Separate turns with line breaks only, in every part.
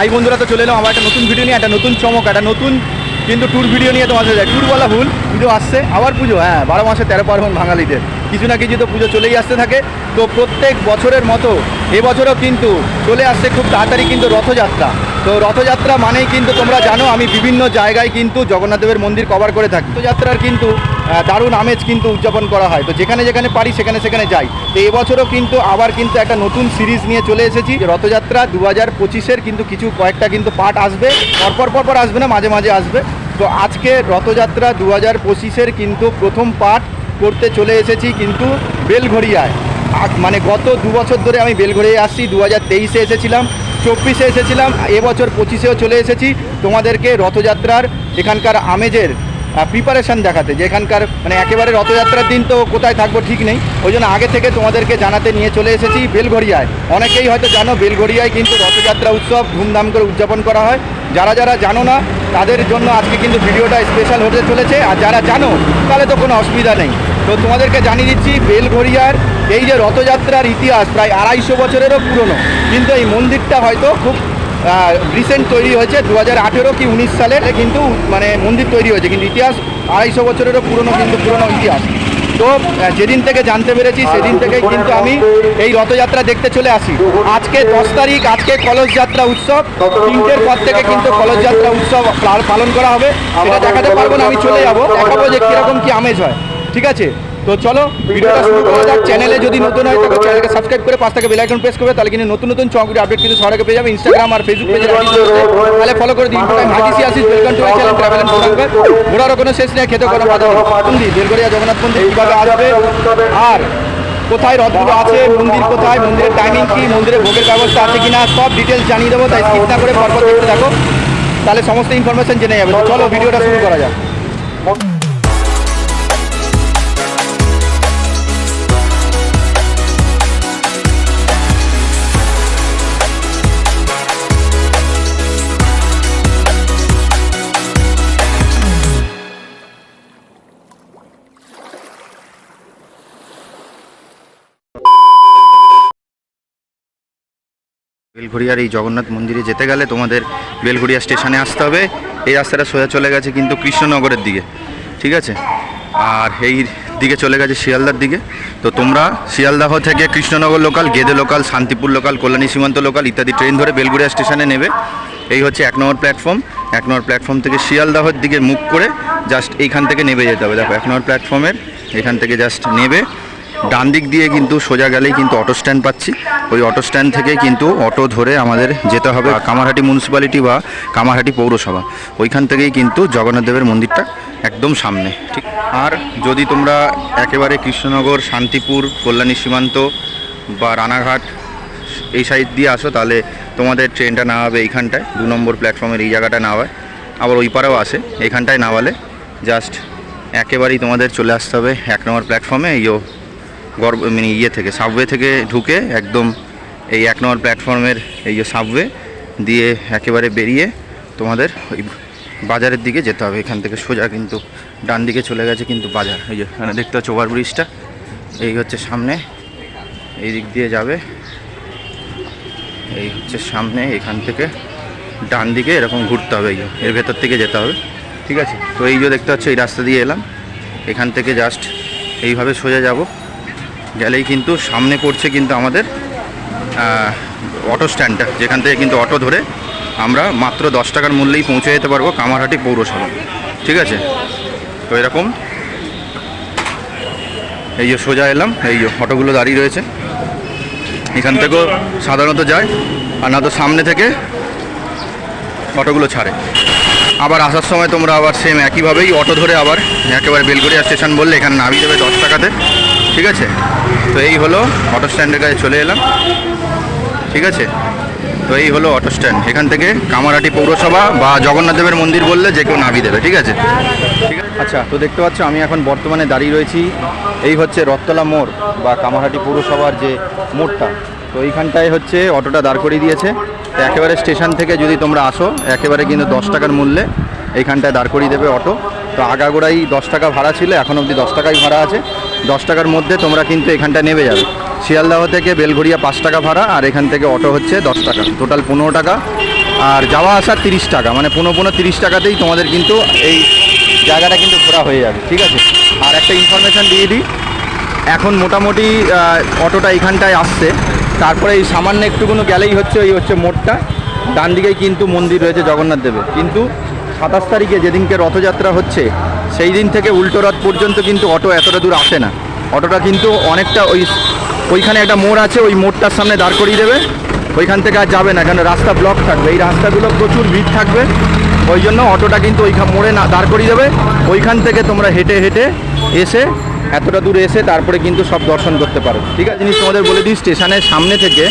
ভাই বন্ধুরা তো চলে এলাম, আবার একটা নতুন ভিডিও নিয়ে, একটা নতুন চমক, একটা নতুন কিন্তু ট্যুর ভিডিও নিয়ে তোমাদের যায় ট্যুর বলা ভুল পুজো আসছে, আবার পুজো হ্যাঁ বারো মাসে তেরো পার্বণ বাঙালিদের। কিছু না কিছু তো পুজো চলেই আসতে থাকে। তো প্রত্যেক বছরের মতো এবছরও কিন্তু চলে আসছে খুব তাড়াতাড়ি কিন্তু রথযাত্রা। তো রথযাত্রা মানেই কিন্তু তোমরা জানো আমি বিভিন্ন জায়গায় কিন্তু জগন্নাথ দেবের মন্দির কভার করে থাকি। রথযাত্রার কিন্তু দারুণ আমেজ কিন্তু উদযাপন করা হয়। তো যেখানে যেখানে পারি সেখানে সেখানে যাই। তো এবছরও কিন্তু আবার কিন্তু একটা নতুন সিরিজ নিয়ে চলে এসেছি। রথযাত্রা দু হাজার পঁচিশের কিন্তু কিছু কয়েকটা কিন্তু পার্ট আসবে। পরপর পরপর আসবে না, মাঝে মাঝে আসবে। তো আজকে রথযাত্রা দু হাজার পঁচিশের কিন্তু প্রথম পার্ট করতে চলে এসেছি কিন্তু বেলঘড়িয়ায়। মানে গত দু বছর ধরে আমি বেলঘড়িয়ায় আসছি দু হাজার তেইশে এসেছিলাম, চব্বিশে এসেছিলাম, এবছর পঁচিশেও চলে এসেছি। তোমাদেরকে রথযাত্রার এখানকার আমেজের প্রিপারেশান দেখাতে। যে এখানকার মানে একেবারে রথযাত্রার দিন তো কোথায় থাকব ঠিক নেই। ওই জন্য আগে থেকে তোমাদেরকে জানাতে নিয়ে চলে এসেছি বেলঘড়িয়ায়। অনেকেই হয়তো জানো বেলঘড়িয়ায় কিন্তু রথযাত্রা উৎসব ধুমধাম করে উদযাপন করা হয়। যারা যারা জানো না, তাদের জন্য আজকে কিন্তু ভিডিওটা স্পেশাল হতে চলেছে। আর যারা জানো, তাহলে তো কোনো অসুবিধা নেই। তো তোমাদেরকে জানিয়ে দিচ্ছি, বেলঘড়িয়ার এই যে রথযাত্রার ইতিহাস প্রায় আড়াইশো বছরেরও পুরনো। কিন্তু এই মন্দিরটা হয়তো খুব রিসেন্ট তৈরি হয়েছে দু হাজার আঠেরো কি উনিশ সালের কিন্তু মানে মন্দির তৈরি হয়েছে। কিন্তু ইতিহাস আড়াইশো বছরেরও পুরনো, কিন্তু পুরনো ইতিহাস। তো যেদিন থেকে জানতে পেরেছি, সেদিন থেকেই কিন্তু আমি এই রথযাত্রা দেখতে চলে আসি। আজকে দশ তারিখ, আজকে কলস যাত্রা উৎসব। তিনটের পর থেকে কিন্তু কলস যাত্রা উৎসব পাল- পালন করা হবে। সেটা দেখাতে পারব না, আমি চলে যাব। দেখাবো যে কীরকম কি আমেজ হয়। ঠিক আছে? তো চলো ভিডিওটা শুরু করা যাক। চ্যানেলে যদি নতুন হয় তবে চ্যানেলকে সাবস্ক্রাইব করে পাঁচ থেকে বেলাইকন প্রেস করবে তাহলে কিন্তু নতুন নতুন চমকুটি আপডেট কিন্তু সবার আগে পেয়ে যাবে। ইনস্টাগ্রাম আর ফেসবুক পেজে তাহলে ফলো করে দিন। আসিস welcome to my channel travel and ঘোরারও কোনো শেষ নেই খেতে কোনো বাধা মন্দির বেলগড়িয়া জগন্নাথ মন্দির কীভাবে আসবে? আর কোথায় রথগুলো আছে মন্দির কোথায় মন্দিরের টাইমিং কি মন্দিরের ভোগের ব্যবস্থা আছে কিনা সব ডিটেলস জানিয়ে দেবো তাই না করে পরপর দেখতে থাকো। তাহলে সমস্ত ইনফরমেশন জেনে যাবে। চলো ভিডিওটা শুরু করা যাক। বেলঘড়িয়ার এই জগন্নাথ মন্দিরে যেতে গেলে তোমাদের বেলঘড়িয়া স্টেশনে আসতে হবে। এই রাস্তাটা সোজা চলে গেছে কিন্তু কৃষ্ণনগরের দিকে, ঠিক আছে? আর এই দিকে চলে গেছে শিয়ালদার দিকে। তো তোমরা শিয়ালদাহ থেকে Krishnanagar local Gede local Shantipur local Kalyani Simanta local ইত্যাদি ট্রেন ধরে বেলঘড়িয়া স্টেশনে নেবে। এই হচ্ছে এক নম্বর প্ল্যাটফর্ম এক নম্বর প্ল্যাটফর্ম থেকে শিয়ালদাহর দিকে মুখ করে জাস্ট এইখান থেকে নেবে যেতে হবে। দেখো, এক নম্বর প্ল্যাটফর্মের এখান থেকে জাস্ট নেবে। ডান দিক দিয়ে কিন্তু সোজা গেলেই কিন্তু অটো স্ট্যান্ড পাচ্ছি। ওই অটো স্ট্যান্ড থেকে কিন্তু অটো ধরে আমাদের যেতে হবে কামারহাটি মিউনিসিপ্যালিটি বা কামারহাটি পৌরসভা। ওইখান থেকেই কিন্তু জগন্নাথ দেবের মন্দিরটা একদম সামনে, ঠিক? আর যদি তোমরা একেবারে কৃষ্ণনগর, শান্তিপুর, কল্যাণী সীমান্ত বা রানাঘাট এই সাইড দিয়ে আসো, তাহলে তোমাদের ট্রেনটা নামাবে এইখানটায়। দু নম্বর প্ল্যাটফর্মের এই জায়গাটা নামায়। আবার ওই পারেও আসে। এইখানটায় নামালে জাস্ট একেবারেই তোমাদের চলে আসতে হবে এক নম্বর প্ল্যাটফর্মে এই গর্ব মানে ইয়ে থেকে সাবওয়ে থেকে ঢুকে একদম এই এক নম্বর প্ল্যাটফর্মের এই যে সাবওয়ে দিয়ে একেবারে বেরিয়ে তোমাদের ওই বাজারের দিকে যেতে হবে। এখান থেকে সোজা কিন্তু ডান দিকে চলে গেছে কিন্তু বাজার। এই যে এখানে দেখতে হচ্ছে ওভার ব্রিজটা এই হচ্ছে সামনে, এই দিক দিয়ে যাবে। এই হচ্ছে সামনে, এখান থেকে ডান দিকে এরকম ঘুরতে হবে। এই এর ভেতর থেকে যেতে হবে। ঠিক আছে? তো এই যে দেখতে পাচ্ছ, এই রাস্তা দিয়ে এলাম। এখান থেকে জাস্ট এইভাবে সোজা যাব। গেলেই কিন্তু সামনে পড়ছে কিন্তু আমাদের অটো স্ট্যান্ডটা যেখান থেকে কিন্তু অটো ধরে আমরা মাত্র দশ টাকার মূল্যেই পৌঁছে যেতে পারব কামারহাটি পৌরসভা। ঠিক আছে? তো এরকম। এই যে সোজা এলাম, এই অটোগুলো দাঁড়িয়ে রয়েছে। এখান থেকেও সাধারণত যায়, আর না তো সামনে থেকে অটোগুলো ছাড়ে। আবার আসার সময় তোমরা আবার সেম একইভাবেই অটো ধরে আবার একেবারে বেলগড়িয়া স্টেশন বললে এখানে নামিয়ে দেবে দশ টাকাতে। ঠিক আছে? তো এই হলো অটো স্ট্যান্ডের কাছে চলে এলাম। ঠিক আছে? তো এই হলো অটো স্ট্যান্ড এখান থেকে কামারহাটি পৌরসভা বা জগন্নাথ দেবের মন্দির বললে যে কেউ নামিয়ে দেবে, ঠিক আছে? ঠিক আছে? আচ্ছা তো দেখতে পাচ্ছ আমি এখন বর্তমানে দাঁড়িয়ে রয়েছি। এই হচ্ছে রথতলা মোড় বা কামারহাটি পৌরসভার যে মোড়টা। তো এইখানটায় হচ্ছে অটোটা দাঁড় করিয়ে দিয়েছে। তো একেবারে স্টেশন থেকে যদি তোমরা আসো, একেবারে কিন্তু দশ টাকার মূল্যে এইখানটায় দাঁড় করিয়ে দেবে অটো। তো আগাগোড়াই দশ টাকা ভাড়া ছিল, এখন অবধি দশ টাকাই ভাড়া আছে। দশ টাকার মধ্যে তোমরা কিন্তু এখানটা নেমে যাবে। শিয়ালদাহ থেকে বেলঘড়িয়া পাঁচ টাকা ভাড়া, আর এখান থেকে অটো হচ্ছে দশ টাকা। টোটাল পনেরো টাকা। আর যাওয়া আসা তিরিশ টাকা। মানে পনেরো পনেরো তিরিশ টাকাতেই তোমাদের কিন্তু এই জায়গাটা কিন্তু ঘোরা হয়ে যাবে। ঠিক আছে? আর একটা ইনফরমেশান দিয়ে দিই। এখন মোটামুটি অটোটা এখানটায় আসছে। তারপরে এই সামান্য একটুকুনো গেলেই হচ্ছে ওই হচ্ছে মোড়টা। ডান দিকেই কিন্তু মন্দির রয়েছে জগন্নাথ দেবের। কিন্তু সাতাশ তারিখে যেদিনকে রথযাত্রা হচ্ছে সেই দিন থেকে উল্টো রথ পর্যন্ত কিন্তু অটো এতটা দূর আসে না। অটোটা কিন্তু অনেকটা ওই ওইখানে একটা মোড় আছে, ওই মোড়টার সামনে দাঁড় করিয়ে দেবে। ওইখান থেকে আর যাবে না কেন রাস্তা ব্লক থাকবে। এই রাস্তাগুলো প্রচুর ভিড় থাকবে। ওই জন্য অটোটা কিন্তু ওইখান মোড়ে না, দাঁড় করিয়ে দেবে। ওইখান থেকে তোমরা হেঁটে হেঁটে এসে, এতটা দূরে এসে তারপরে কিন্তু সব দর্শন করতে পারো। ঠিক আছে, জিনিস তোমাদের বলে দিই, স্টেশনের সামনে থেকে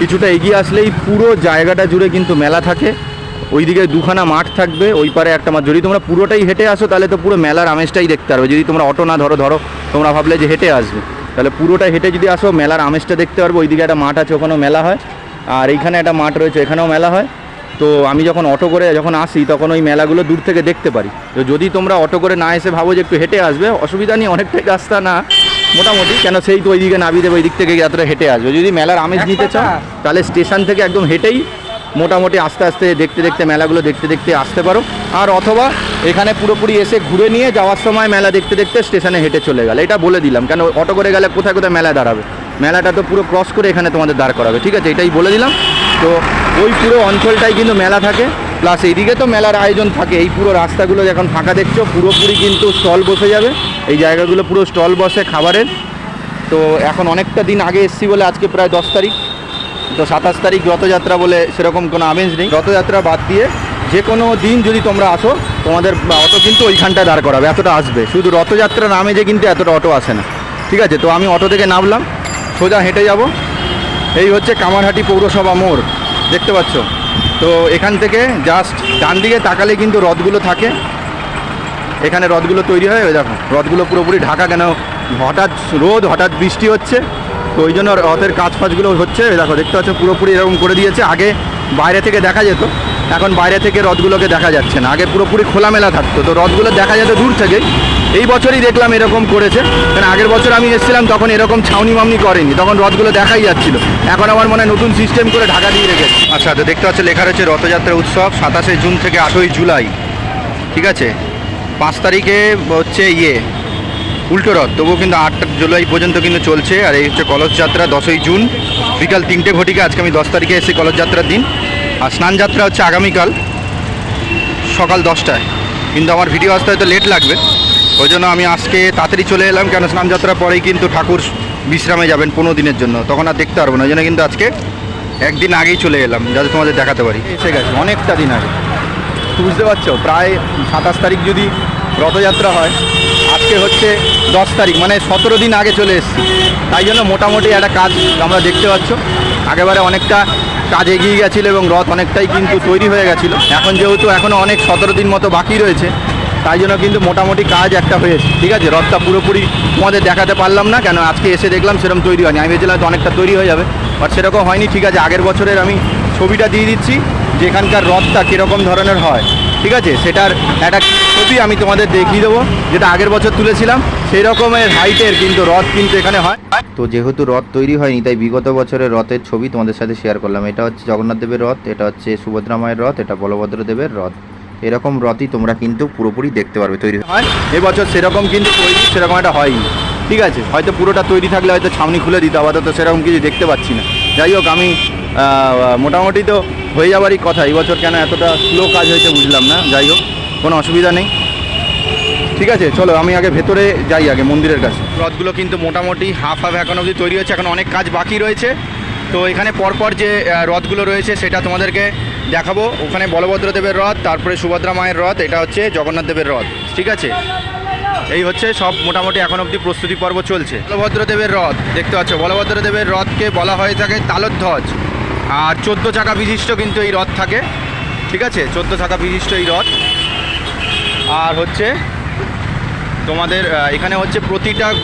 কিছুটা এগিয়ে আসলেই পুরো জায়গাটা জুড়ে কিন্তু মেলা থাকে। ওইদিকে দুখানা মাঠ থাকবে ওই পারে একটা মাঠ। যদি তোমরা পুরোটাই হেঁটে আসো তাহলে তো পুরো মেলার আমেজটাই দেখতে পারবে। যদি তোমরা অটো না ধরো ধরো তোমরা ভাবলে যে হেঁটে আসবে। তাহলে পুরোটা হেঁটে যদি আসো মেলার আমেজটা দেখতে পারবে। ওইদিকে একটা মাঠ আছে ওখানেও মেলা হয়। আর এইখানে একটা মাঠ রয়েছে এখানেও মেলা হয়। তো আমি যখন অটো করে যখন আসি তখন ওই মেলাগুলো দূর থেকে দেখতে পারি। তো যদি তোমরা অটো করে না এসে ভাবো যে একটু হেঁটে আসবে অসুবিধা নেই অনেকটাই রাস্তা না মোটামুটি। কেন সেই তো ওইদিকে নামিয়ে দেবে ওই দিক থেকে এতটা হেঁটে আসবে। যদি মেলার আমেজ নিতে চাও তাহলে স্টেশন থেকে একদম হেঁটেই মোটামুটি আস্তে আস্তে দেখতে দেখতে মেলাগুলো দেখতে দেখতে আসতে পারো। আর অথবা এখানে পুরোপুরি এসে ঘুরে নিয়ে যাওয়ার সময় মেলা দেখতে দেখতে স্টেশনে হেঁটে চলে গেলে। এটা বলে দিলাম, কেন অটো করে গেলে কোথায় কোথায় মেলা দাঁড়াবে? মেলাটা তো পুরো ক্রস করে এখানে তোমাদের দাঁড় করাবে, ঠিক আছে? এটাই বলে দিলাম। তো ওই পুরো অঞ্চলটাই কিন্তু মেলা থাকে প্লাস এইদিকে তো মেলার আয়োজন থাকে। এই পুরো রাস্তাগুলো যখন ফাঁকা দেখছ, পুরোপুরি কিন্তু স্টল বসে যাবে। এই জায়গাগুলো পুরো স্টল বসে খাবারের। তো এখন অনেকটা দিন আগে এসছি বলে আজকে প্রায় দশ তারিখ। তো সাতাশ তারিখ রথযাত্রা বলে সেরকম কোনো আমেজ নেই। রথযাত্রা বাদ দিয়ে যে কোনো দিন যদি তোমরা আসো, তোমাদের অটো কিন্তু ওইখানটায় দাঁড় করাবে, এতটা আসবে। শুধু রথযাত্রার আমেজে কিন্তু এতটা অটো আসে না। ঠিক আছে? তো আমি অটো থেকে নামলাম, সোজা হেঁটে যাব। এই হচ্ছে কামারহাটি পৌরসভা মোড়, দেখতে পাচ্ছ? তো এখান থেকে জাস্ট ডান দিকে তাকালে কিন্তু রথগুলো থাকে। এখানে রথগুলো তৈরি হয় দেখো, রথগুলো পুরোপুরি ঢাকা কেন? হঠাৎ রোদ, হঠাৎ বৃষ্টি হচ্ছে। তো ওই জন্য রথের কাজ ফাজগুলো হচ্ছে, দেখো, দেখতে পাচ্ছ পুরোপুরি এরকম করে দিয়েছে। আগে বাইরে থেকে দেখা যেত, এখন বাইরে থেকে রথগুলোকে দেখা যাচ্ছে না। আগে পুরোপুরি খোলামেলা থাকতো। তো রথগুলো দেখা যেত দূর থেকে। এই বছরই দেখলাম এরকম করেছে। কারণ আগের বছর আমি এসেছিলাম, তখন এরকম ছাউনি মামনি করেনি। তখন রথগুলো দেখাই যাচ্ছিল। এখন আমার মনে নতুন সিস্টেম করে ঢাকা দিয়ে রেখেছে। আচ্ছা তো দেখতে পাচ্ছ লেখা রয়েছে রথযাত্রা উৎসব, সাতাশে জুন থেকে আটই জুলাই। ঠিক আছে? পাঁচ তারিখে হচ্ছে ইয়ে। উল্টো রথ। তবুও কিন্তু আট জুলাই পর্যন্ত কিন্তু চলছে। আর এই হচ্ছে কলস যাত্রা, দশই জুন। বিকাল তিনটে ঘটিকে, আজকে আমি দশ তারিখে এসেছি কলস যাত্রার দিন। আর স্নান যাত্রা হচ্ছে আগামীকাল সকাল দশটায়। কিন্তু আমার ভিডিও আসতে হয়তো লেট লাগবে। ওই জন্য আমি আজকে তাড়াতাড়ি চলে এলাম, কেন স্নান যাত্রার পরেই কিন্তু ঠাকুর বিশ্রামে যাবেন পনেরো দিনের জন্য। তখন আর দেখতে পারব না, ওই জন্য কিন্তু আজকে একদিন আগেই চলে এলাম, যাতে তোমাদের দেখাতে পারি। এসে গেছে, অনেকটা দিন আগে। বুঝতে পারছ, প্রায় সাতাশ তারিখ যদি রথযাত্রা হয়। আজকে হচ্ছে দশ তারিখ মানে সতেরো দিন আগে চলে এসেছি। তাই জন্য মোটামুটি একটা কাজ আমরা দেখতে পাচ্ছ। আগেবারে অনেকটা কাজ এগিয়ে গেছিল এবং রথ অনেকটাই কিন্তু তৈরি হয়ে গেছিল। এখন যেহেতু এখনও অনেক সতেরো দিন মতো বাকি রয়েছে, তাই জন্য কিন্তু মোটামুটি কাজ একটা হয়েছে। ঠিক আছে? রথটা পুরোপুরি তোমাদের দেখাতে পারলাম না, কেন আজকে এসে দেখলাম সেরকম তৈরি হয়নি। আমি ভেবেছিলাম অনেকটা তৈরি হয়ে যাবে, বাট সেরকম হয়নি। ঠিক আছে, আগের বছরের আমি ছবিটা দিয়ে দিচ্ছি। যে এখানকার রথটা কীরকম ধরনের হয় ঠিক আছে? সেটার একটা ছবি আমি তোমাদের দেখিয়ে দেবো যেটা আগের বছর তুলেছিলাম। সেই রকমের হাইটের কিন্তু রথ কিন্তু এখানে হয়। তো যেহেতু রথ তৈরি হয়নি তাই বিগত বছরের রথের ছবি তোমাদের সাথে শেয়ার করলাম। এটা হচ্ছে জগন্নাথ দেবের রথ এটা হচ্ছে সুভদ্রা মায়ের রথ এটা বলভদ্র দেবের রথ। এরকম রথই তোমরা কিন্তু পুরোপুরি দেখতে পারবে তৈরি হয়। এবছর সেরকম কিন্তু তৈরি সেরকম একটা হয়নি। ঠিক আছে? হয়তো পুরোটা তৈরি থাকলে হয়তো ছাউনি খুলে দিতে আপাতত সেরকম কিছু দেখতে পাচ্ছি না। যাই হোক আমি মোটামুটি তো হয়ে যাবারই কথা। এই বছর কেন এতটা স্লো কাজ হয়েছে বুঝলাম না। যাই হোক, কোনো অসুবিধা নেই। ঠিক আছে, চলো, আমি আগে ভেতরে যাই আগে মন্দিরের কাছে। রথগুলো কিন্তু মোটামুটি হাফ হাফ এখন অবধি তৈরি হচ্ছে এখন অনেক কাজ বাকি রয়েছে। তো এখানে পরপর যে রথগুলো রয়েছে, সেটা তোমাদেরকে দেখাবো। ওখানে বলভদ্র দেবের রথ, তারপরে সুভদ্রা মায়ের রথ, এটা হচ্ছে জগন্নাথ দেবের রথ। ঠিক আছে? এই হচ্ছে সব মোটামুটি এখন অবধি প্রস্তুতি পর্ব চলছে। বলভদ্র দেবের রথ, দেখতে পাচ্ছ বলভদ্র দেবের রথকে বলা হয়ে থাকে তালধ্বজ। আর চোদ্দ চাকা বিশিষ্ট কিন্তু এই রথ থাকে। ঠিক আছে? চোদ্দ চাকা বিশিষ্ট এই রথ। আর হচ্ছে তোমাদের এখানে হচ্ছে প্রতিটা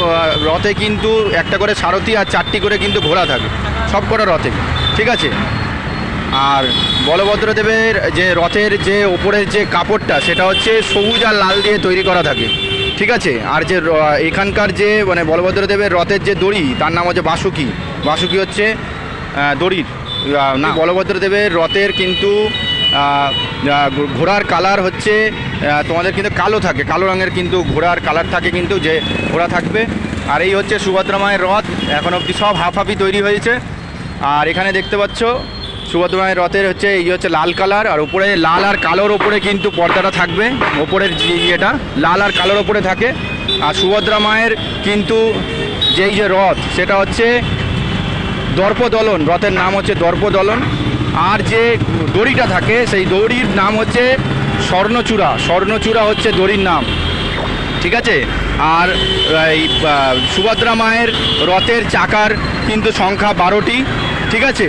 রথে কিন্তু একটা করে সারথি আর চারটি করে কিন্তু ঘোড়া থাকে। সব কটা রথে। ঠিক আছে? আর বলভদ্রদেবের যে রথের যে ওপরের যে কাপড়টা, সেটা হচ্ছে সবুজ আর লাল দিয়ে তৈরি করা থাকে। ঠিক আছে? আর যে এখানকার যে মানে বলভদ্রদেবের রথের যে দড়ি, তার নাম হচ্ছে বাসুকি। বাসুকি হচ্ছে দড়ির। না। বলভদ্রদেবের রথের কিন্তু ঘোড়ার কালার হচ্ছে তোমাদের কিন্তু কালো থাকে কালো রঙের কিন্তু ঘোড়ার কালার থাকে কিন্তু যে ঘোড়া থাকবে। আর এই হচ্ছে সুভদ্রা মায়ের রথ এখন অবধি সব হাফ হাফি তৈরি হয়েছে। আর এখানে দেখতে পাচ্ছ সুভদ্রা মায়ের রথের হচ্ছে এই হচ্ছে লাল কালার আর উপরে লাল আর কালোর ওপরে কিন্তু পর্দাটা থাকবে ওপরের যে ইয়েটা লাল আর কালোর ওপরে থাকে। আর সুভদ্রা মায়ের কিন্তু যেই যে রথ সেটা হচ্ছে দর্পদলন, রথের নাম হচ্ছে দর্পদলন। আর যে দড়িটা থাকে, সেই দড়ির নাম হচ্ছে স্বর্ণচূড়া। স্বর্ণচূড়া হচ্ছে দড়ির নাম। ঠিক আছে? আর এই সুভদ্রা মায়ের রথের চাকার কিন্তু সংখ্যা বারোটি। ঠিক আছে?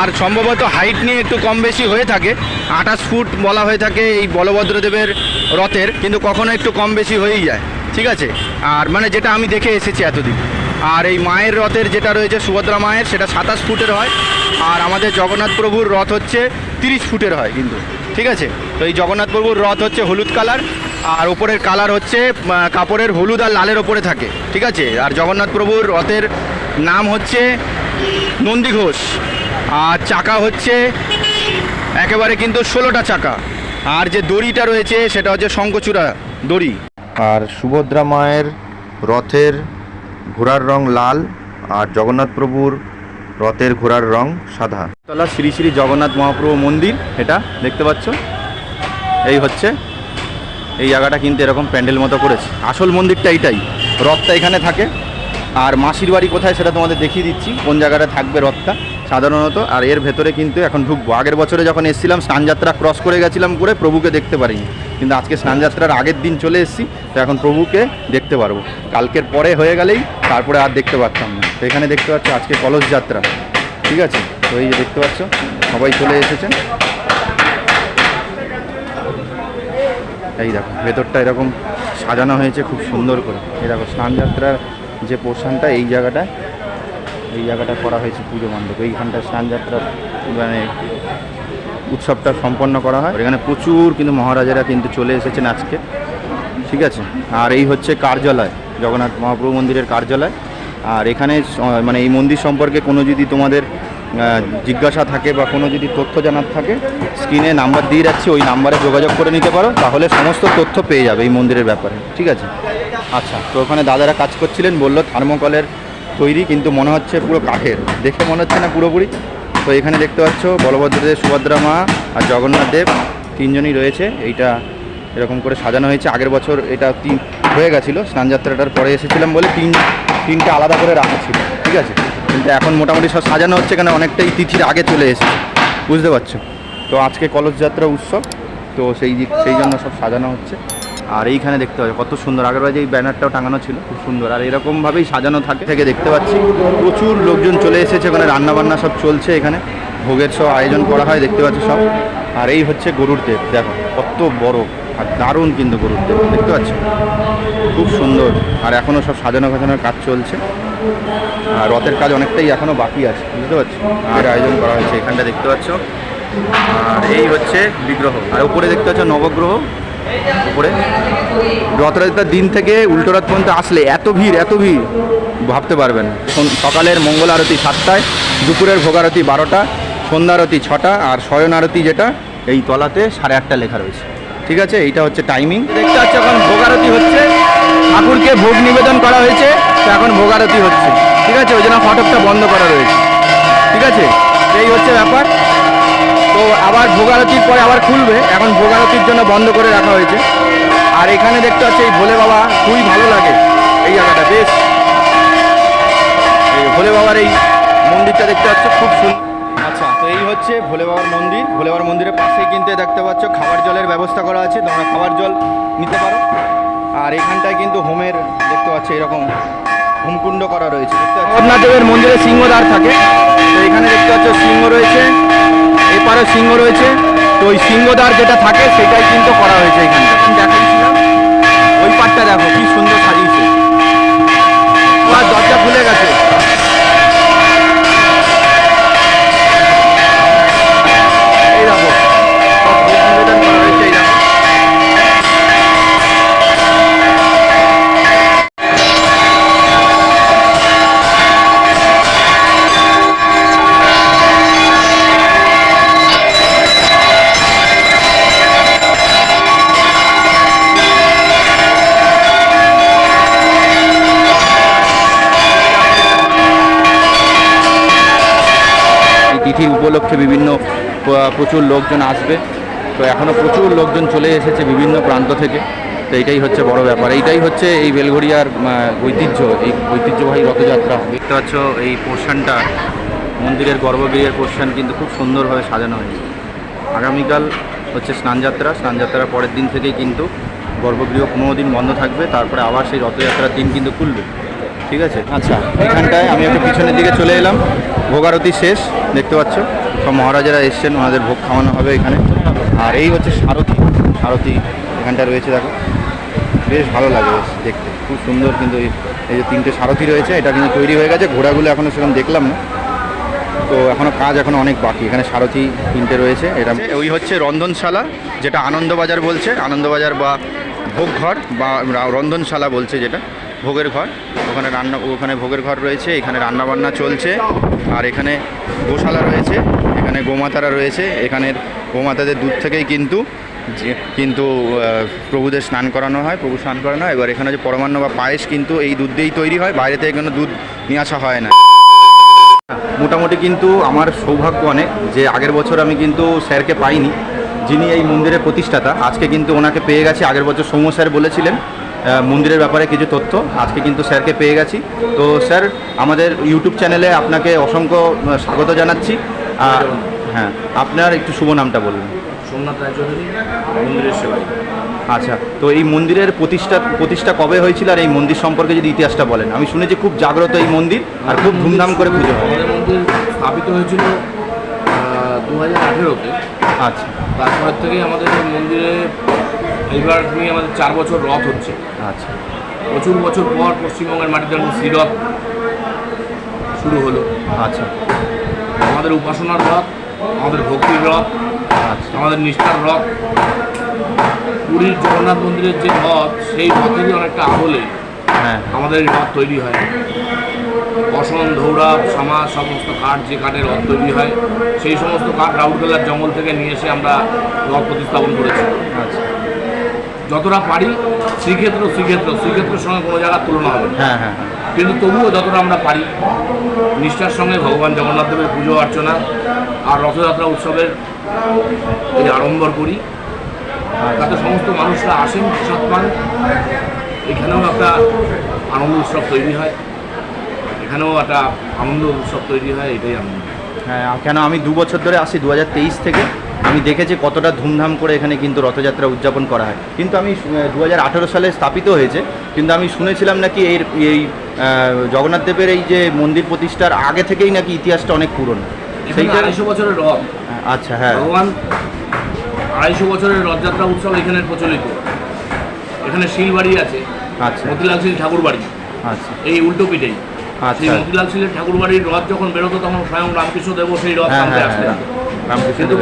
আর সম্ভবত হাইট নিয়ে একটু কম বেশি হয়ে থাকে। আঠাশ ফুট বলা হয়ে থাকে এই বলভদ্রদেবের রথের, কিন্তু কখনো একটু কম বেশি হয়েই যায়। ঠিক আছে? আর মানে যেটা আমি দেখে এসেছি এতদিন। আর এই মায়ের রথের যেটা রয়েছে, সুভদ্রা মায়ের, সেটা সাতাশ ফুটের হয়। আর আমাদের জগন্নাথ প্রভুর রথ হচ্ছে তিরিশ ফুটের হয় কিন্তু। ঠিক আছে? তো এই জগন্নাথ প্রভুর রথ হচ্ছে হলুদ কালার, আর ওপরের কালার হচ্ছে কাপড়ের হলুদ আর লালের ওপরে থাকে। ঠিক আছে? আর জগন্নাথ প্রভুর রথের নাম হচ্ছে নন্দী ঘোষ। আর চাকা হচ্ছে একেবারে কিন্তু ষোলোটা চাকা। আর যে দড়িটা রয়েছে, সেটা হচ্ছে শঙ্কচূড়া দড়ি। আর সুভদ্রা মায়ের রথের ঘোড়ার রং লাল আর জগন্নাথ প্রভুর রথের ঘোড়ার রং সাদা। তলা শ্রী শ্রী জগন্নাথ মহাপ্রভু মন্দির, এটা দেখতে পাচ্ছ? এই হচ্ছে, এই জায়গাটা কিন্তু এরকম প্যান্ডেল মতো করেছে। আসল মন্দিরটা এইটাই, রথটা এখানে থাকে। আর মাসির বাড়ি কোথায় সেটা তোমাদের দেখিয়ে দিচ্ছি, কোন জায়গাটা থাকবে রথটা, সাধারণত। আর এর ভেতরে কিন্তু এখন ঢুকবো। আগের বছরে যখন এসেছিলাম, স্নানযাত্রা ক্রস করে গেছিলাম করে প্রভুকে দেখতে পারিনি। কিন্তু আজকে স্নানযাত্রার আগের দিন চলে এসেছি, তো এখন প্রভুকে দেখতে পারব। কালকের পরে হয়ে গেলেই তারপরে আর দেখতে পারতাম না। তো এখানে দেখতে পাচ্ছ আজকে কলস যাত্রা। ঠিক আছে? তো এই যে দেখতে পাচ্ছ, সবাই চলে এসেছেন। এই দেখো, ভেতরটা এরকম সাজানো হয়েছে খুব সুন্দর করে। এই দেখো, স্নানযাত্রার যে পোর্শনটা এই জায়গাটায়, এই জায়গাটা করা হয়েছে পুজো মণ্ডপ। এইখানটা স্নানযাত্রার মানে উৎসবটা সম্পন্ন করা হয়। এখানে প্রচুর কিন্তু মহারাজারা কিন্তু চলে এসেছেন আজকে। ঠিক আছে? আর এই হচ্ছে কার্যালয়, জগন্নাথ মহাপ্রভু মন্দিরের কার্যালয়। আর এখানে মানে এই মন্দির সম্পর্কে কোনো যদি তোমাদের জিজ্ঞাসা থাকে বা কোনো যদি তথ্য জানার থাকে, স্ক্রিনে নাম্বার দিয়ে রাখছি, ওই নাম্বারে যোগাযোগ করে নিতে পারো। তাহলে সমস্ত তথ্য পেয়ে যাবে এই মন্দিরের ব্যাপারে। ঠিক আছে? আচ্ছা তো ওখানে দাদারা কাজ করছিলেন, বলল থার্মোকলের তৈরি, কিন্তু মনে হচ্ছে পুরো কাঠের। দেখে মনে হচ্ছে না পুরোপুরি? তো এখানে দেখতে পাচ্ছ বলভদ্রদেব, সুভদ্রা মা আর জগন্নাথ দেব তিনজনই রয়েছে। এইটা এরকম করে সাজানো হয়েছে। আগের বছর এটা তিন হয়ে গেছিল। স্নানযাত্রাটার পরে এসেছিলাম বলে তিন তিনটা আলাদা করে রাখা ছিল। ঠিক আছে? কিন্তু এখন মোটামুটি সব সাজানো হচ্ছে কেন অনেকটাই তিথির আগে চলে এসেছে। বুঝতে পারছ? তো আজকে কলস যাত্রা উৎসব। তো সেই দিক সেই জন্য সব সাজানো হচ্ছে। আর এইখানে দেখতে পাচ্ছি, কত সুন্দর। আগের বাজে এই ব্যানারটাও টাঙানো ছিল, খুব সুন্দর। আর এরকমভাবেই সাজানো থাকে, থেকে দেখতে পাচ্ছি। প্রচুর লোকজন চলে এসেছে, ওখানে রান্নাবান্না সব চলছে এখানে। ভোগের সব আয়োজন করা হয়, দেখতে পাচ্ছ সব। আর এই হচ্ছে গরুর দেব, দেখো কত বড় আর দারুণ কিন্তু গরুর দেব, দেখতে পাচ্ছ? খুব সুন্দর। আর এখনও সব সাজানো ফাজানোর কাজ চলছে। আর রথের কাজ অনেকটাই এখনও বাকি আছে, বুঝতে পারছ? আর আয়োজন করা হয়েছে, এখানটা দেখতে পাচ্ছ। আর এই হচ্ছে বিগ্রহ। আর উপরে দেখতে পাচ্ছ নবগ্রহ। উপরে। রথযাত্রার দিন থেকে উল্টো রথ পর্যন্ত আসলে এত ভিড় এত ভিড়, ভাবতে পারবেন। সকালের মঙ্গল আরতি সাতটায়, দুপুরের ভোগারতি বারোটা, সন্ধ্যা আরতি ছটা, আর শয়ন আরতি যেটা, এই তলাতে সাড়ে আটটা লেখা রয়েছে। ঠিক আছে? এইটা হচ্ছে টাইমিং দেখতে পাচ্ছ, এখন ভোগারতি হচ্ছে। ঠাকুরকে ভোগ নিবেদন করা হয়েছে, তো এখন ভোগারতি হচ্ছে। ঠিক আছে? ওই জন্য ফটকটা বন্ধ করা রয়েছে। ঠিক আছে? এই হচ্ছে ব্যাপার। তো আবার ভোগারতির পরে আবার খুলবে। এখন ভোগারতির জন্য বন্ধ করে রাখা হয়েছে। আর এখানে দেখতে পাচ্ছি, এই ভোলে বাবা খুবই ভালো লাগে। এই জায়গাটা, বেশ। এই ভোলে বাবার এই মন্দিরটা দেখতে পাচ্ছ, খুব সুন্দর আচ্ছা তো এই হচ্ছে ভোলে বাবার মন্দির। ভোলে বাবার মন্দিরের পাশেই কিন্তু দেখতে পাচ্ছ, খাবার জলের ব্যবস্থা করা আছে। তোমরা খাবার জল নিতে পারো। আর এখানটায় কিন্তু হোমের দেখতে পাচ্ছ, এরকম হোমকুণ্ড করা রয়েছে। জগন্নাথ দেবের মন্দিরে সিংহদ্বার থাকে। তো এখানে দেখতে পাচ্ছ, সিংহ রয়েছে। এপারে সিংহ রয়েছে, তো ওই সিংহদ্বার যেটা থাকে সেটাই কিন্তু করা হয়েছে এখানে। দেখাচ্ছিলাম। ওই পাটটা দেখো, কি সুন্দর সাজিয়েছে। দরজা খুলে গেছে। উপলক্ষে বিভিন্ন প্রচুর লোকজন আসবে। তো এখনও প্রচুর লোকজন চলে এসেছে বিভিন্ন প্রান্ত থেকে। তো এইটাই হচ্ছে বড় ব্যাপার। এইটাই হচ্ছে এই বেলঘড়িয়ার ঐতিহ্য, এই ঐতিহ্যবাহী রথযাত্রা দেখতে পাচ্ছ এই পোর্শনটা, মন্দিরের গর্ভগৃহের পোর্শন কিন্তু খুব সুন্দরভাবে সাজানো হয়েছে। আগামীকাল হচ্ছে স্নানযাত্রা। স্নানযাত্রার পরের দিন থেকেই কিন্তু গর্ভগৃহ পনেরো দিন বন্ধ থাকবে। তারপরে আবার সেই রথযাত্রার দিন কিন্তু খুলবে। ঠিক আছে? আচ্ছা এখানটায় আমি একটু পিছনের দিকে চলে এলাম। ভোগারতি শেষ, দেখতে পাচ্ছ? সব মহারাজারা এসছেন, ওনাদের ভোগ খাওয়ানো হবে এখানে। আর এই হচ্ছে সারথি। সারথি এখানটা রয়েছে, দেখো। বেশ ভালো লাগে দেখতে। খুব সুন্দর কিন্তু এই যে তিনটে সারথি রয়েছে, এটা কিন্তু তৈরি হয়ে গেছে। ঘোড়াগুলো এখনও সেরকম দেখলাম না। তো এখনও কাজ এখনও অনেক বাকি। এখানে সারথি তিনটে রয়েছে, এটা ওই হচ্ছে রন্ধনশালা, যেটা আনন্দবাজার বলছে। আনন্দবাজার বা ভোগঘর বা রন্ধনশালা বলছে যেটা। ভোগের ঘর। ওখানে রান্না, ওখানে ভোগের ঘর রয়েছে, এখানে রান্নাবান্না চলছে। আর এখানে গোশালা রয়েছে, এখানে গোমাতারা রয়েছে। এখানের গোমাতাদের দুধ থেকেই কিন্তু কিন্তু প্রভুদের স্নান করানো হয়, প্রভু স্নান করানো হয়। এবার এখানে যে পরমান্ন বা পায়েস কিন্তু এই দুধ দিয়েই তৈরি হয়, বাইরে থেকে কোনো দুধ নিয়ে আসা হয় না। মোটামুটি কিন্তু আমার সৌভাগ্য অনেক যে আগের বছর আমি কিন্তু স্যারকে পাইনি, যিনি এই মন্দিরের প্রতিষ্ঠাতা। আজকে কিন্তু ওনাকে পেয়ে গেছি। আগের বছর সৌম্য স্যার বলেছিলেন মন্দিরের ব্যাপারে কিছু তথ্য আজকে কিন্তু স্যারকে পেয়ে গেছি। তো স্যার আমাদের ইউটিউব চ্যানেলে আপনাকে অসংখ্য স্বাগত জানাচ্ছি। আর হ্যাঁ আপনার একটু শুভ নামটা বলুন।
সোমনাথ রায়চৌধুরী মন্দিরের সেবাই
আচ্ছা তো এই মন্দিরের প্রতিষ্ঠা প্রতিষ্ঠা কবে হয়েছিল আর এই মন্দির সম্পর্কে যদি ইতিহাসটা বলেন? আমি শুনেছি খুব জাগ্রত এই মন্দির আর খুব ধুমধাম করে পুজো হয়।
আমাদের মন্দির স্থাপিত হয়েছিল দু হাজার আঠেরোতে।
আচ্ছা।
তারপর থেকে আমাদের মন্দিরে এইবার নিয়ে আমাদের চার বছর রথ হচ্ছে।
আচ্ছা।
প্রচুর বছর পর পশ্চিমবঙ্গের মাটিতে শ্রীরথ শুরু হলো।
আচ্ছা।
আমাদের উপাসনার রথ আমাদের ভক্তির রথ
আচ্ছা।
আমাদের নিষ্ঠার রথ। পুরীর জগন্নাথ মন্দিরের যে রথ সেই রথেরই অনেকটা আদলে
হ্যাঁ।
আমাদের রথ তৈরি হয়। বসন ধৌরা সামা সমস্ত কাঠ যে কাঠের রথ তৈরি হয় সেই সমস্ত কাঠ রাউরকেল্লার জঙ্গল থেকে নিয়ে এসে আমরা রথ প্রতিস্থাপন করেছি।
আচ্ছা।
যতটা পারি শ্রীক্ষেত্র শ্রীক্ষেত্র শ্রীক্ষেত্রের সঙ্গে কোনো জায়গার তুলনা হবে
হ্যাঁ হ্যাঁ।
কিন্তু তবুও যতটা আমরা পারি নিষ্ঠার সঙ্গে ভগবান জগন্নাথ দেবের পুজো অর্চনা আর রথযাত্রা উৎসবের এই আড়ম্বর করি তাতে সমস্ত মানুষরা আসেন প্রসাদ পান। এখানেও একটা আনন্দ উৎসব তৈরি হয়। এখানেও একটা আনন্দ উৎসব তৈরি হয় এটাই আনন্দ।
হ্যাঁ কেন আমি দু বছর ধরে আসি দু হাজার তেইশ থেকে। আমি দেখেছি কতটা ধুমধাম করে এখানে কিন্তু রথযাত্রা উদযাপন করা হয়। কিন্তু আমি দুই হাজার আঠারো সালে স্থাপিত হয়েছে কিন্তু আমি শুনেছিলাম নাকি এই এই জগন্নাথ দেবের এই যে মন্দির প্রতিষ্ঠার আগে থেকেই নাকি ইতিহাসটা অনেক পুরনো। সেইটা
আড়াইশো বছরের রথ।
আচ্ছা হ্যাঁ।
ভগবান আড়াইশো বছরের রথযাত্রা উৎসব এখানে প্রচলিত। এখানে শিলবাড়ি আছে
আচ্ছা।
মতিলাল সিং ঠাকুর বাড়ি
আচ্ছা।
এই উল্টো পিঠেই
আচ্ছা।
মতিলাল সিংয়ের ঠাকুর বাড়ির রথ যখন বেরোতো তখন স্বয়ং রামকৃষ্ণ দেব সেই রথ
হ্যাঁ হ্যাঁ
আসতেন।
হ্যাঁ।
কিন্তু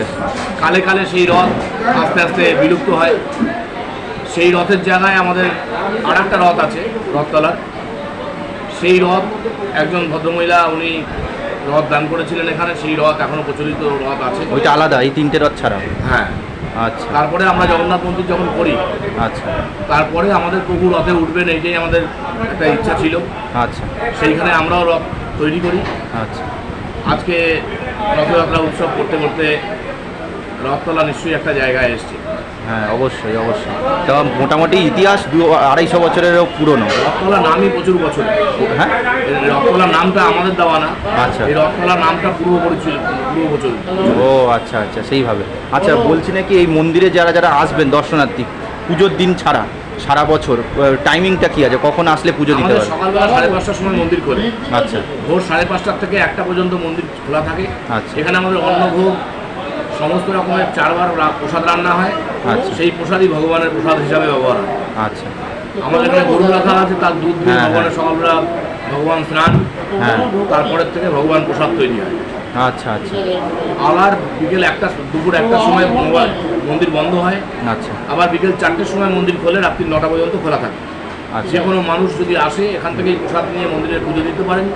কালে কালে সেই রথ আস্তে আস্তে বিলুপ্ত হয়। সেই রথের জায়গায় আমাদের আর একটা রথ আছে রথতলার। সেই রথ একজন ভদ্রমহিলা উনি রথ দান করেছিলেন এখানে সেই রথ এখনও প্রচলিত রথ আছে।
ওইটা আলাদা এই তিনটে রথ ছাড়া?
হ্যাঁ।
আচ্ছা।
তারপরে আমরা জগন্নাথ মন্দির যখন করি
আচ্ছা।
তারপরে আমাদের প্রভু রথে উঠবেন এইটাই আমাদের একটা ইচ্ছা ছিল।
আচ্ছা।
সেইখানে আমরাও রথ তৈরি করি।
আচ্ছা।
আজকে রথযাত্রা উৎসব করতে করতে রথতলা নিশ্চয়ই একটা জায়গায় এসছে।
হ্যাঁ অবশ্যই অবশ্যই। তো মোটামুটি ইতিহাস দু আড়াইশো বছরেরও পুরনো।
রথতলা নামই প্রচুর বছর।
হ্যাঁ?
রথতলা নামটা আমাদের দেওয়া না।
আচ্ছা।
এই রথতলা নামটা পূর্ব পরিচয় পূর্ব বছর।
ও আচ্ছা আচ্ছা সেইভাবে। আচ্ছা বলছি নাকি এই মন্দিরে যারা যারা আসবেন দর্শনার্থী পুজোর দিন ছাড়া সারা বছর টাইমিংটা কি আছে? কখন আসলে পুজো দিতে পারবে?
সকালবেলা সাড়ে পাঁচটার সময় মন্দির খোলে।
আচ্ছা।
ভোর সাড়ে পাঁচটার থেকে একটা পর্যন্ত মন্দির খোলা থাকে।
আচ্ছা।
এখানে আমাদের অন্নভোগ সমস্ত রকমের চারবার প্রসাদ রান্না হয়।
আচ্ছা।
সেই প্রসাদই ভগবানের প্রসাদ হিসাবে ব্যবহার হয়।
আচ্ছা।
আমাদের এখানে গরু রাখা আছে তার দুধ দিয়ে
হ্যাঁ,
ভগবানের সকালবেলা ভগবান স্নান
হ্যাঁ।
তারপরের থেকে ভগবান প্রসাদ তৈরি হয়।
আচ্ছা আচ্ছা।
আবার বিকেল একটা দুপুর একটার সময় মোবাইল মন্দির বন্ধ হয়।
আচ্ছা।
আবার বিকেল চারটের সময় মন্দির খোলে রাত্রি নটা পর্যন্ত খোলা থাকে।
আচ্ছা।
যে কোনো মানুষ যদি আসে এখান থেকেই প্রসাদ নিয়ে মন্দিরে পুজো দিতে পারেন।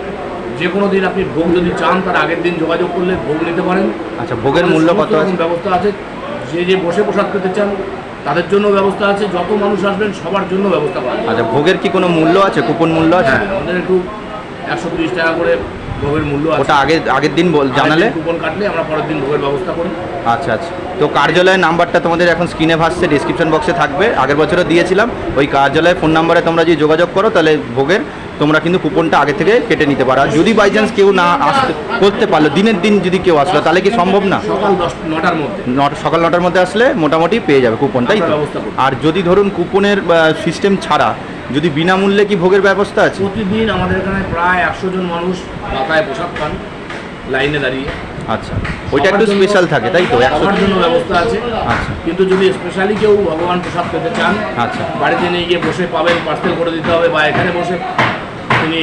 যে কোনো দিন আপনি ভোগ যদি চান তার আগের দিন যোগাযোগ করলে ভোগ নিতে পারেন।
আচ্ছা ভোগের মূল্য কত আছে?
ব্যবস্থা আছে। যে যে বসে প্রসাদ পেতে চান তাদের জন্য ব্যবস্থা আছে। যত মানুষ আসবেন সবার জন্য ব্যবস্থা পাওয়া
আচ্ছা ভোগের কি কোনো মূল্য আছে? কুপন মূল্য আছে?
হ্যাঁ আমাদের একটু একশো তিরিশ টাকা করে ভোগের মূল্য
ওটা আগে আগের দিন বল জানালে?
কুপন কাটলে আমরা পরের দিন ভোগের ব্যবস্থা করি।
আচ্ছা আচ্ছা। তো কার্যালয়ের নাম্বারটা তোমাদের এখন স্ক্রিনে ভাসছে ডিসক্রিপশন বক্সে থাকবে। আগের বছরও দিয়েছিলাম। ওই কার্যালয়ের ফোন নাম্বারে তোমরা যদি যোগাযোগ করো তাহলে ভোগের তোমরা কিন্তু কুপনটা আগে থেকে কেটে নিতে পারো। আর যদি বাই চান্স কেউ না আসতে করতে পারল দিনের দিন যদি কেউ আসলো তাহলে কি সম্ভব না?
সকাল নটার মধ্যে।
সকাল নটার মধ্যে আসলে মোটামুটি পেয়ে যাবে কুপন তাই তো আর যদি ধরুন কুপনের সিস্টেম ছাড়া যদি বিনামূল্যে কি ভোগের ব্যবস্থা আছে?
প্রতিদিন আমাদের এখানে প্রায় একশো জন মানুষ মাথায় পোশাক পান লাইনে দাঁড়িয়ে।
আচ্ছা ওইটা একটু স্পেশাল থাকে তাই তো? একশো
সবার জন্য ব্যবস্থা আছে।
আচ্ছা।
কিন্তু যদি স্পেশালি কেউ ভগবান প্রসাদ পেতে চান
আচ্ছা।
বাড়িতে নিয়ে গিয়ে বসে পাবেন পার্সেল করে দিতে হবে বা এখানে বসে তিনি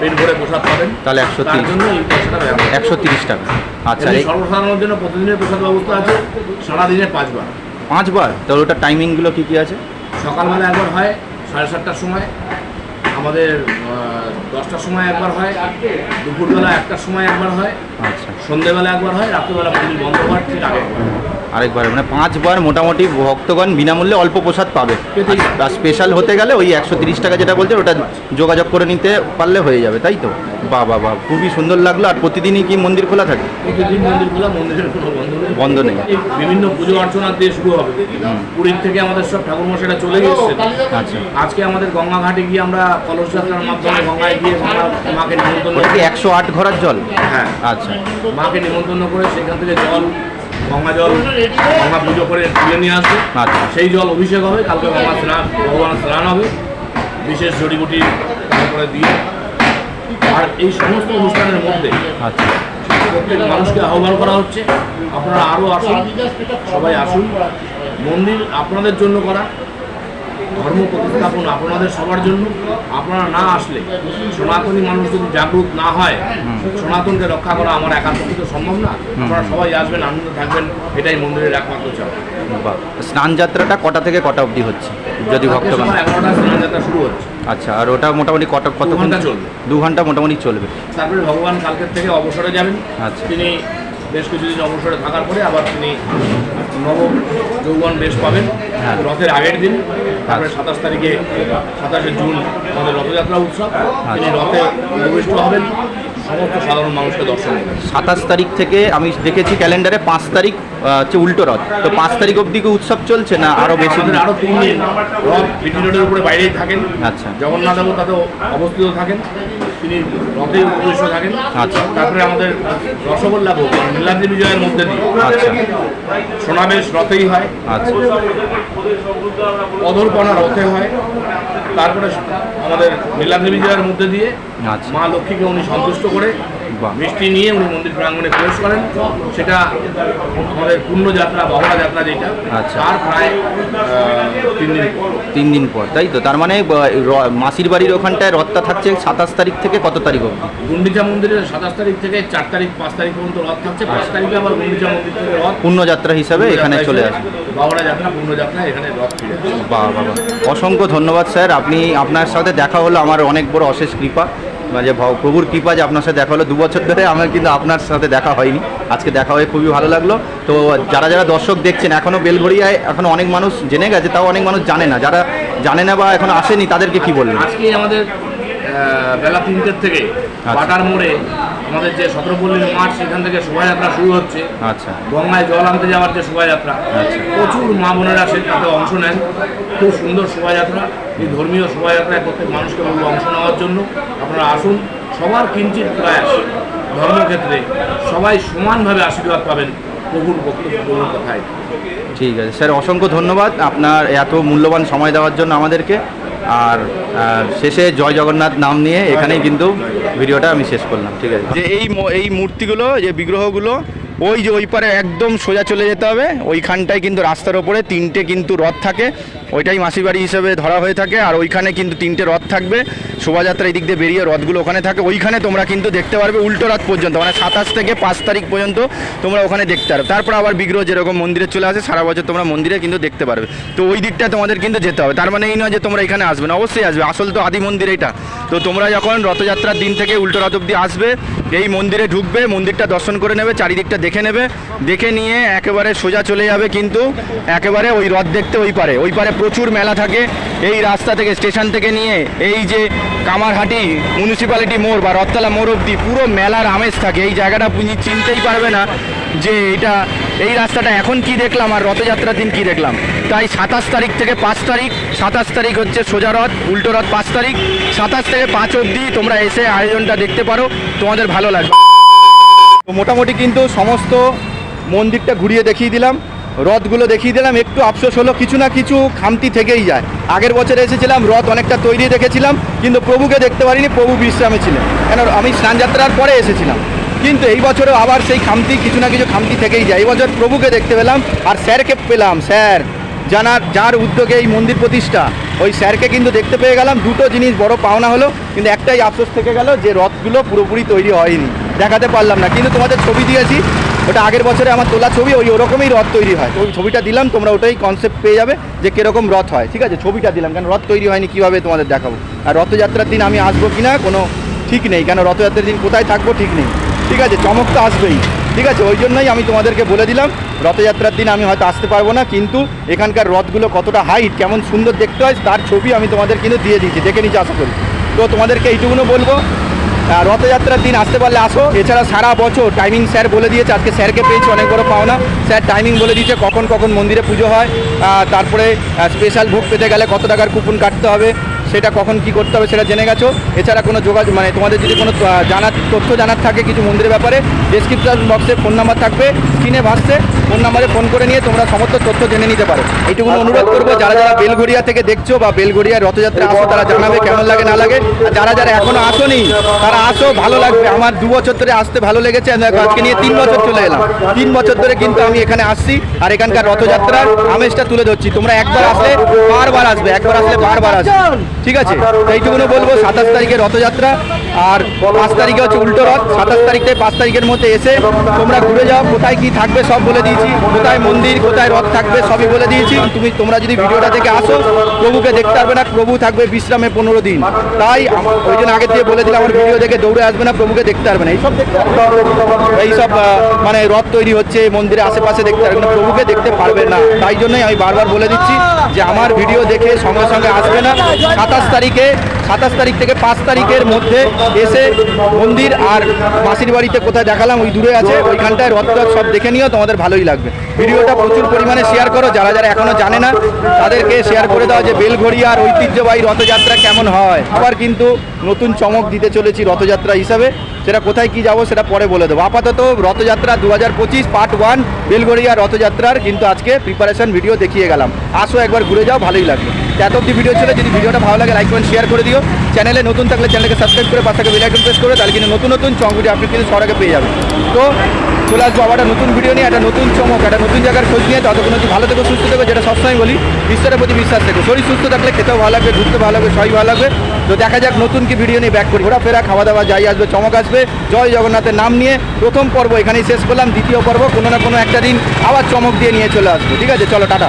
পেট ভরে প্রসাদ পাবেন
তাহলে একশো
তার
তিরিশ।
জন্য
একশো তিরিশ টাকা। আচ্ছা
সর্বসাধারণের জন্য প্রতিদিনের প্রসাদ ব্যবস্থা আছে সারাদিনে পাঁচবার।
পাঁচবার? তাহলে ওটার টাইমিংগুলো কী কী আছে?
সকালবেলা একবার হয় সাড়ে সাতটার সময় আমাদের দশটার সময় একবার হয় দুপুরবেলা একটার সময় একবার হয়
আচ্ছা
সন্ধেবেলা একবার হয় রাত্রিবেলা মন্দির বন্ধ হওয়ার ঠিক আগে।
আরেকবার মানে পাঁচবার মোটামুটি ভক্তগণ বিনামূল্যে অল্প প্রসাদ পাবে। আর স্পেশাল হতে গেলে ওই একশো তিরিশ টাকা যেটা বলছে ওটা যোগাযোগ করে নিতে পারলে হয়ে যাবে তাই তো? বাহ বাহ বাহ খুবই সুন্দর লাগল। আর প্রতিদিনই কি মন্দির খোলা থাকে?
প্রতিদিন মন্দির খোলা মন্দিরের কোনো বন্ধ নেই। বিভিন্ন পুজো অর্চনা দিয়ে শুরু হবে। পুরীর থেকে আমাদের সব ঠাকুর মশাইরা চলে এসেছে
আচ্ছা।
আজকে আমাদের গঙ্গা ঘাটে গিয়ে আমরা কলস যাত্রার মাধ্যমে গঙ্গায় গিয়ে গঙ্গা মাকে নিমন্ত্রণ
একশো আট ঘোরার জল?
হ্যাঁ।
আচ্ছা।
মাকে নিমন্ত্রণ করে সেখান থেকে জল গঙ্গা জল গঙ্গা পুজো করে তুলে নিয়ে আসবে।
আচ্ছা।
সেই জল অভিষেক হবে কালকে গঙ্গা স্নান ভগবান স্নান হবে। বিশেষ জড়িবুটি তারপরে দিয়ে। আর এই সমস্ত অনুষ্ঠানের মধ্যে
আচ্ছা।
প্রত্যেক মানুষকে আহ্বান করা হচ্ছে। আপনারা আরও আসুন সবাই আসুন। মন্দির আপনাদের জন্য করা। ধর্ম প্রতিস্থাপন আপনাদের সবার জন্য। আপনারা না আসলে সনাতনী মানুষ যদি জাগরুক না হয় সনাতনকে রক্ষা করা আমার একার পক্ষে তো সম্ভব না। আপনারা সবাই আসবেন আনন্দ থাকবেন এটাই মন্দিরের একমাত্র চাপ।
স্নান যাত্রাটা কটা থেকে কটা অবধি হচ্ছে? যদি ভক্তগণ
সময় এগারোটা স্নান যাত্রা শুরু হচ্ছে।
আচ্ছা আর ওটা মোটামুটি কত কত
ঘণ্টা চলবে।
দু ঘণ্টা মোটামুটি চলবে।
তারপরে ভগবান কালকের থেকে অবসরে যাবেন।
আচ্ছা।
তিনি বেশ কিছুদিন অবসরে থাকার পরে আবার তিনি নব যৌবন বেশ পাবেন
হ্যাঁ।
রথের আগের দিন তারপরে। সাতাশ তারিখে সাতাশে জুন আমাদের রথযাত্রা উৎসব তিনি। রথে উপবিষ্ট হবেন সমস্ত সাধারণ মানুষকে দর্শন
সাতাশ তারিখ থেকে আমি দেখেছি ক্যালেন্ডারে পাঁচ তারিখ হচ্ছে উল্টো রথ তো পাঁচ তারিখ অবধি কি উৎসব চলছে না আরও বেশি দিন
আরও তিন দিন রথ বিটি রোডের উপরে বাইরেই থাকেন
আচ্ছা
জগন্নাথ দেবতাতেও অবস্থিত থাকেন তিনি রথে উপবিষ্ট থাকেন
আচ্ছা।
তারপরে আমাদের রসগোল্লা ভোগ মানে নীলাদ্রি বিজয়ের মধ্যে দিয়ে
আচ্ছা
সোনাবেশ রথেই হয়
আচ্ছা
অধরপনা রথে হয় তারপরে আমাদের নীলাদ্রি বিজয়ের মধ্যে দিয়ে
আচ্ছা।
মা লক্ষ্মীকে উনি সন্তুষ্ট করে। মিষ্টি নিয়ে উনি মন্দির প্রাঙ্গণে প্রবেশ করেন সেটা আমাদের পূর্ণ যাত্রা বাহরা যাত্রা যেটা
আচ্ছা।
তার প্রায় তিন দিন পর
তাই তো? তার মানে মাসির বাড়ির ওখানটায় রথটা থাকছে সাতাশ তারিখ থেকে কত তারিখ অবধি?
গুন্ডিচা মন্দিরের সাতাশ তারিখ থেকে চার তারিখ পাঁচ তারিখ পর্যন্ত রথ থাকছে। পাঁচ তারিখে আবার গুন্ডিচা মন্দির থেকে রথ
পূর্ণযাত্রা হিসাবে এখানে চলে আসে
বাহরা যাত্রা পূর্ণ এখানে রথ ফিরে আসে।
বাবা অসংখ্য ধন্যবাদ স্যার। আপনি আপনার সাথে দেখা হলো আমার অনেক বড় অশেষ কৃপা। যে প্রভুর কৃপা যে আপনার সাথে দেখা হলো। দু বছর ধরে আমার কিন্তু আপনার সাথে দেখা হয়নি। আজকে দেখা হয়ে খুবই ভালো লাগল। তো যারা যারা দর্শক দেখছেন এখনও বেলঘড়িয়ায় এখন অনেক মানুষ জেনে গেছে তাও অনেক মানুষ জানে না। যারা জানে না বা এখন আসেনি তাদেরকে কি বললেন
আজকে আমাদের বেলা তিনটের থেকে
আচ্ছা।
বাটার মোড়ে আমাদের যে সতেরোপল্লীর মাঠ সেখান থেকে শোভাযাত্রা শুরু হচ্ছে।
আচ্ছা।
গঙ্গায় জল আনতে যাওয়ার যে শোভাযাত্রা
আচ্ছা।
প্রচুর মা বোনেরা সেটাতে অংশ নেন। খুব সুন্দর শোভাযাত্রা। এই ধর্মীয় শোভাযাত্রায় প্রত্যেক মানুষকে বলব অংশ নেওয়ার জন্য আপনারা আসুন। সবার কিঞ্চিত প্রয়াস ধর্মক্ষেত্রে। সবাই সমানভাবে আশীর্বাদ পাবেন প্রভুর বক্তব্য কথায়।
ঠিক আছে। স্যার অসংখ্য ধন্যবাদ আপনার এত মূল্যবান সময় দেওয়ার জন্য আমাদেরকে। আর শেষে জয় জগন্নাথ নাম নিয়ে এখানেই কিন্তু ভিডিওটা আমি শেষ করলাম, ঠিক আছে? যে এই এই মূর্তিগুলো, যে বিগ্রহগুলো, ওই যে ওই পারে একদম সোজা চলে যেতে হবে। ওইখানটায় কিন্তু রাস্তার ওপরে তিনটে কিন্তু রথ থাকে। ওইটাই মাসির বাড়ি হিসেবে ধরা হয়ে থাকে, আর ওইখানে কিন্তু তিনটে রথ থাকবে। শোভাযাত্রা এই দিক দিয়ে বেরিয়ে রথগুলো ওখানে থাকে। ওইখানে তোমরা কিন্তু দেখতে পারবে উল্টো রথ পর্যন্ত মানে সাতাশ থেকে পাঁচ তারিখ পর্যন্ত তোমরা ওখানে দেখতে পারবে। তারপর আবার বিগ্রহ যেরকম মন্দিরে চলে আসে, সারা বছর তোমরা মন্দিরে কিন্তু দেখতে পারবে। তো ওই দিকটা তোমাদের কিন্তু যেতে হবে। তার মানে এই নয় যে তোমরা এখানে আসবে না, অবশ্যই আসবে। আসল তো আদি মন্দির এটা। তো তোমরা যখন রথযাত্রার দিন থেকে উল্টো রথ অব্দি আসবে, এই মন্দিরে ঢুকবে, মন্দিরটা দর্শন করে নেবে, চারিদিকটা দেখে নেবে। দেখে নিয়ে একেবারে সোজা চলে যাবে কিন্তু একেবারে ওই রথ দেখতে ওই পারে ওই পারে প্রচুর মেলা থাকে। এই রাস্তা থেকে স্টেশন থেকে নিয়ে এই যে কামারহাটি মিউনিসিপ্যালিটি মোড় বা রথতলা মোড় অব্দি পুরো মেলার আমেজ থাকে। এই জায়গাটা পুঁজি চিনতেই পারবে না যে এটা, এই রাস্তাটা এখন কি দেখলাম আর রথযাত্রার দিন কি দেখলাম। তাই সাতাশ তারিখ থেকে পাঁচ তারিখ, সাতাশ তারিখ হচ্ছে সোজা রথ, উল্টো রথ পাঁচ তারিখ, সাতাশ থেকে পাঁচ অবধি তোমরা এসে আয়োজনটা দেখতে পারো। তোমাদের ভালো লাগবে। মোটামুটি কিন্তু সমস্ত মন্দিরটা ঘুরিয়ে দেখিয়ে দিলাম। রথগুলো দেখিয়ে দিলাম, একটু আফসোস হলো, কিছু না কিছু খামতি থেকেই যায়। আগের বছর এসেছিলাম, রথ অনেকটা তৈরি দেখেছিলাম, কিন্তু প্রভুকে দেখতে পারিনি, প্রভু বিশ্রামে ছিলেন। কেন, আমি স্নানযাত্রার পরে এসেছিলাম, কিন্তু এই বছরও আবার সেই খামতি, কিছু না কিছু খামতি থেকেই যায়। এই বছর প্রভুকে দেখতে পেলাম, আর স্যারকে পেলাম, স্যার, জানার, যার উদ্যোগে এই মন্দির প্রতিষ্ঠা। ওই স্যারকে কিন্তু দেখতে পেয়ে গেলাম, দুটো জিনিস বড় পাওনা হলো, কিন্তু একটাই আফসোস থেকে গেল যে রথগুলো পুরোপুরি তৈরি হয়নি। দেখাতে পারলাম না, কিন্তু তোমাদের ছবি দিয়েছি ওটা আগের বছরে আমার তোলা ছবি, ওই ওরকমই রথ তৈরি হয়। ওই ছবিটা দিলাম, তোমরা ওটাই কনসেপ্ট পেয়ে যাবে যে কীরকম রথ হয়, ঠিক আছে? ছবিটা দিলাম কেন রথ তৈরি হয়নি, কীভাবে তোমাদের দেখাবো? আর রথযাত্রার দিন আমি আসব কি না কোনো ঠিক নেই, কেন রথযাত্রার দিন কোথায় থাকব ঠিক নেই। ঠিক আছে, চমক তো আসবেই, ঠিক আছে? ওই জন্যই আমি তোমাদেরকে বলে দিলাম, রথযাত্রার দিন আমি হয়তো আসতে পারব না, কিন্তু এখানকার রথগুলো কতটা হাইট কেমন সুন্দর দেখতে হয়, তার ছবি আমি তোমাদের কিন্তু দিয়ে দিচ্ছি দেখে নিচ্ছি, আশা করি। তো তোমাদেরকে এইটুকুনো বলব রথযাত্রার দিন আসতে পারলে আসো। এছাড়া সারা বছর টাইমিং স্যার বলে দিয়েছে, আজকে স্যারকে পেয়েছি, অনেক বড় পাওনা। স্যার টাইমিং বলে দিয়েছে কখন কখন মন্দিরে পুজো হয়। তারপরে স্পেশাল ভোগ পেতে গেলে কত টাকার কুপন কাটতে হবে, সেটা কখন কি করতে হবে সেটা জেনে গেছো। এছাড়া কোনো যোগাযোগ মানে তোমাদের যদি কোনো জানার, তথ্য জানার থাকে কিছু মন্দিরের ব্যাপারে ডেসক্রিপশন বক্সে ফোন নাম্বার থাকবে স্ক্রিনে ভাসছে। ফোন নাম্বারে ফোন করে নিয়ে তোমরা সমস্ত তথ্য জেনে নিতে পারো। এইটুকু অনুরোধ করব যারা যারা বেলঘড়িয়া থেকে দেখছ বা বেলঘড়িয়া রথযাত্রা আসো তারা জানাবে কেমন লাগে না লাগে। আর যারা যারা এখনও আসোনি তারা আসো ভালো লাগবে। আমার দু বছর ধরে আসতে ভালো লেগেছে। আজকে নিয়ে তিন বছর চলে এলাম। তিন বছর ধরে কিন্তু আমি এখানে আসছি। আর এখানকার রথযাত্রার আমেজটা তুলে ধরছি। তোমরা একবার আসলে বারবার আসবে একবার আসলে বারবার আসবে। ঠিক আছে? তো এইটুকুনো বলব সাতাশ তারিখে রথযাত্রা। আর পাঁচ তারিখে হচ্ছে উল্টো রথ। সাতাশ তারিখ থেকে পাঁচ তারিখের মধ্যে এসে তোমরা ঘুরে যাও কোথায় কি থাকবে সব বলে দিয়েছি, কোথায় মন্দির, কোথায় রথ থাকবে সবই বলে দিয়েছি। তুমি, তোমরা যদি ভিডিওটা থেকে আসো, প্রভুকে দেখতে পারবে না, প্রভু থাকবে বিশ্রামে পনেরো দিন। তাই ওই জন্য আগে দিয়ে বলে দিলাম, আমার ভিডিও দেখে দৌড়ে আসবে না, প্রভুকে দেখতে পারবে না। এইসব এইসব মানে রথ তৈরি হচ্ছে, মন্দিরের আশেপাশে দেখতে পারবে না, প্রভুকে দেখতে পারবে না। তাই জন্যই আমি বারবার বলে দিচ্ছি যে আমার ভিডিও দেখে সঙ্গে সঙ্গে আসবে না। সাতাশ তারিখে, সাতাশ তারিখ থেকে পাঁচ তারিখের মধ্যে এসে মন্দির আর মাসির বাড়িতে কোথায় দেখালাম, ওই দূরে আছে, ওইখানটায় রথ সব দেখে নিও, তোমাদের ভালোই লাগবে। ভিডিওটা প্রচুর পরিমাণে শেয়ার করো, যারা যারা এখনও জানে না, তাদেরকে শেয়ার করে দাও যে বেলঘড়িয়ার ঐতিহ্যবাহী রথযাত্রা কেমন হয়। আবার কিন্তু নতুন চমক দিতে চলেছি রথযাত্রা হিসাবে। সেটা কোথায় কি যাব সেটা পরে বলে দেবো। আপাতত রথযাত্রা দু হাজার পঁচিশ পার্ট ওয়ান বেলগড়িয়া রথযাত্রার কিন্তু আজকে প্রিপারেশন ভিডিও দেখিয়ে গেলাম। আসো একবার ঘুরে যাও, ভালোই লাগবে। এত অব্দি ভিডিও ছিল, যদি ভিডিওটা ভালো লাগে লাইক করেন শেয়ার করে দিও। চ্যানেলে নতুন থাকলে চ্যানেলকে সাবস্ক্রাইব করে পাশে বেল আইকন প্রেস করে তাহলে কিন্তু নতুন নতুন চমক আপনি কিন্তু আগে পেয়ে যাবেন। তো চলে আসব আবার একটা নতুন ভিডিও নিয়ে, একটা নতুন চমক, একটা নতুন জায়গার খোঁজ নিয়ে। ততক্ষণ হচ্ছে ভালো থেকো, সুস্থ থেকো, যেটা সবসময় বলি, ঈশ্বরের প্রতি বিশ্বাস থেকো শরীর সুস্থ থাকলে খেতেও ভালো লাগবে, ঘুরতে ভালো লাগবে, সবই ভালো লাগবে। তো দেখা যাক নতুন কি ভিডিও নিয়ে ব্যাক করি। ঘোরাফেরা খাওয়া দাওয়া যাই আসবে, চমক আসবে। জয় জগন্নাথের নাম নিয়ে প্রথম পর্ব এখানেই শেষ করলাম। দ্বিতীয় পর্ব কোনো না কোনো একটা দিন আবার চমক দিয়ে নিয়ে চলে আসব। ঠিক আছে, চলো, টাটা।